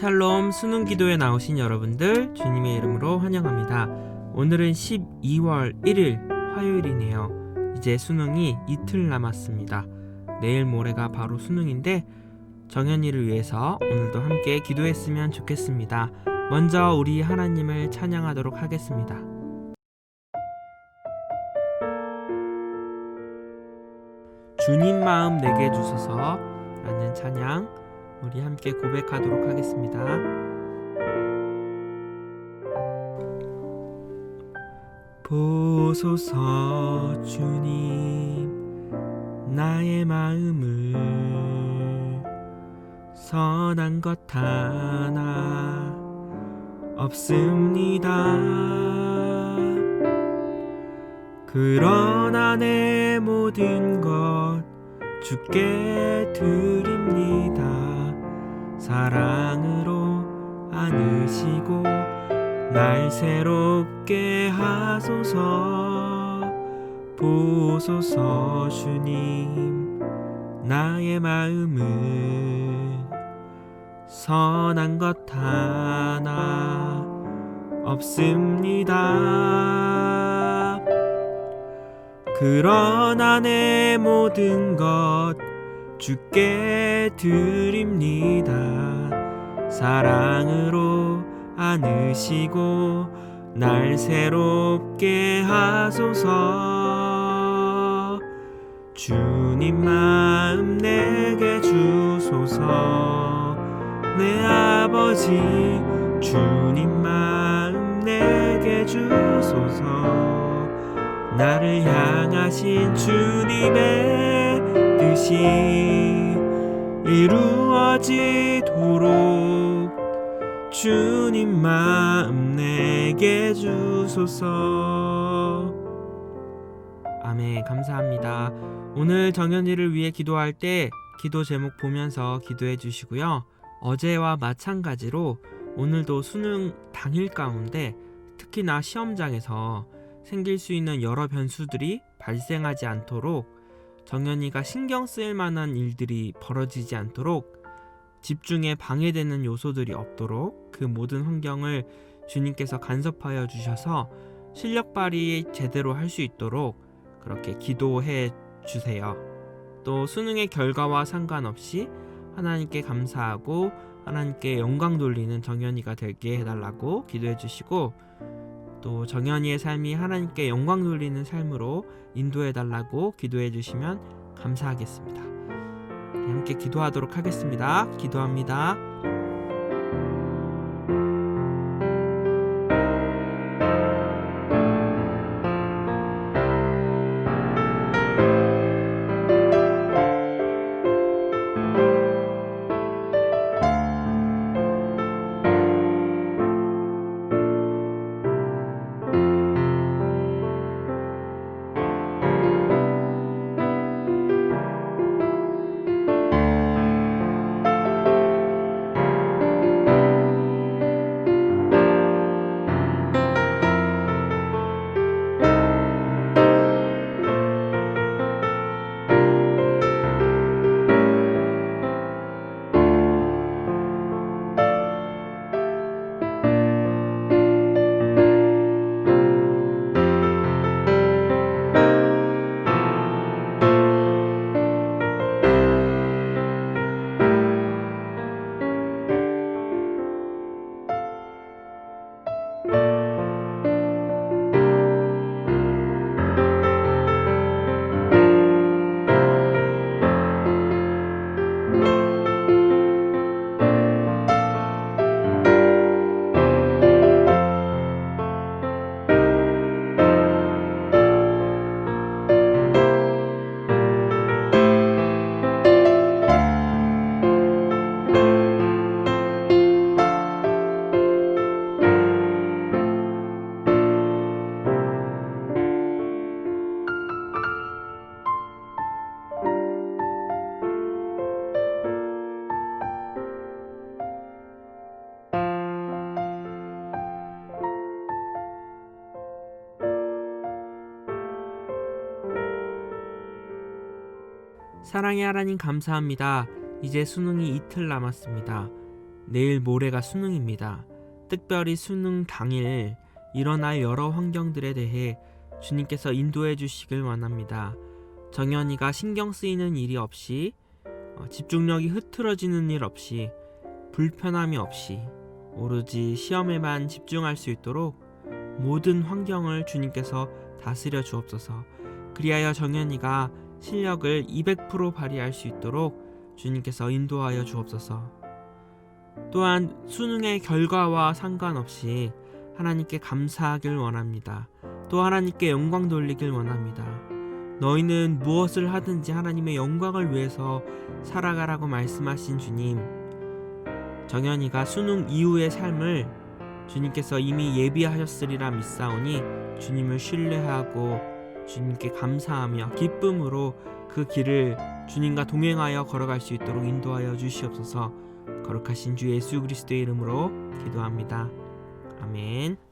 샬롬 수능 기도에 나오신 여러분들 주님의 이름으로 환영합니다. 오늘은 12월 1일 화요일이네요. 이제 수능이 이틀 남았습니다. 내일 모레가 바로 수능인데 정연이를 위해서 오늘도 함께 기도했으면 좋겠습니다. 먼저 우리 하나님을 찬양하도록 하겠습니다. 주님 마음 내게 주소서 라는 찬양 우리 함께 고백하도록 하겠습니다. 보소서 주님 나의 마음을 선한 것 하나 없습니다. 그러나 내 모든 것 주께 드립니다. 사랑으로 안으시고 날 새롭게 하소서 보소서 주님 나의 마음을 선한 것 하나 없습니다. 그러나 내 모든 것 주께 드립니다. 사랑으로 안으시고 날 새롭게 하소서. 주님 마음 내게 주소서. 내 아버지 주님 마음 내게 주소서. 나를 향하신 주님의 뜻이 이루어지도록 주님 마음 내게 주소서. 아멘. 감사합니다. 오늘 정연이를 위해 기도할 때 기도 제목 보면서 기도해 주시고요. 어제와 마찬가지로 오늘도 수능 당일 가운데 특히나 시험장에서 생길 수 있는 여러 변수들이 발생하지 않도록 정연이가 신경 쓰일 만한 일들이 벌어지지 않도록 집중에 방해되는 요소들이 없도록 그 모든 환경을 주님께서 간섭하여 주셔서 실력 발휘 제대로 할 수 있도록 그렇게 기도해 주세요. 또 수능의 결과와 상관없이 하나님께 감사하고 하나님께 영광 돌리는 정연이가 되게 해달라고 기도해 주시고 또 정연이의 삶이 하나님께 영광 돌리는 삶으로 인도해 달라고 기도해 주시면 감사하겠습니다. 우리 함께 기도하도록 하겠습니다. 기도합니다. 사랑의 하나님 감사합니다. 이제 수능이 이틀 남았습니다. 내일 모레가 수능입니다. 특별히 수능 당일 일어날 여러 환경들에 대해 주님께서 인도해 주시길 원합니다. 정연이가 신경 쓰이는 일이 없이 어, 집중력이 흐트러지는 일 없이 불편함이 없이 오로지 시험에만 집중할 수 있도록 모든 환경을 주님께서 다스려 주옵소서. 그리하여 정연이가 실력을 200% 발휘할 수 있도록 주님께서 인도하여 주옵소서. 또한 수능의 결과와 상관없이 하나님께 감사하길 원합니다. 또 하나님께 영광 돌리길 원합니다. 너희는 무엇을 하든지 하나님의 영광을 위해서 살아가라고 말씀하신 주님. 정연이가 수능 이후의 삶을 주님께서 이미 예비하셨으리라 믿사오니 주님을 신뢰하고 주님께 감사하며 기쁨으로 그 길을 주님과 동행하여 걸어갈 수 있도록 인도하여 주시옵소서. 거룩하신 주 예수 그리스도의 이름으로 기도합니다. 아멘.